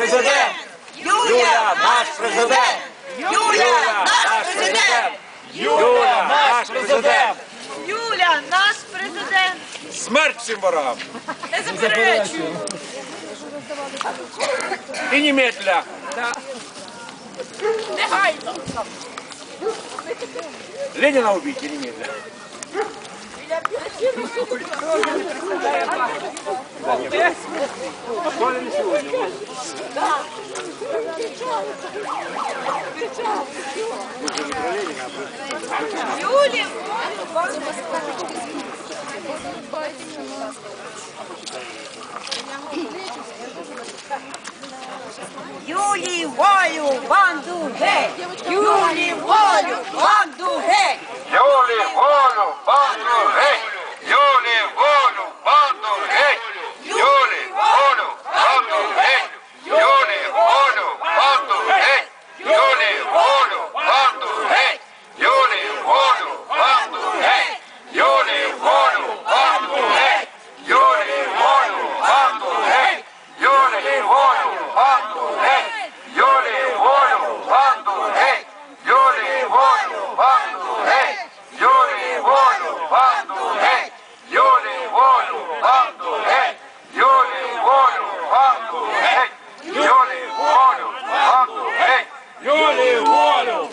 президент! Юля, наш президент! Юля, наш президент! Юля, наш президент! Юля, наш президент! Смерть всім ворогам! Не заперечую! І немедля! Негайно! Леніна убійте немедля! Юлі, Юлі, волю, банду геть! Юлі, волю, банду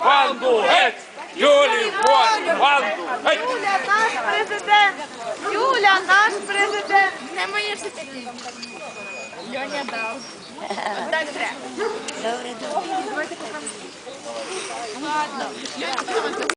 Волю, банду геть! Юлі, волю, банду геть! Юля, наш президент! Юля, наш президент! Не моє життя. Льоня дав. Так треба. Добре, добре. Ладно. Льоня,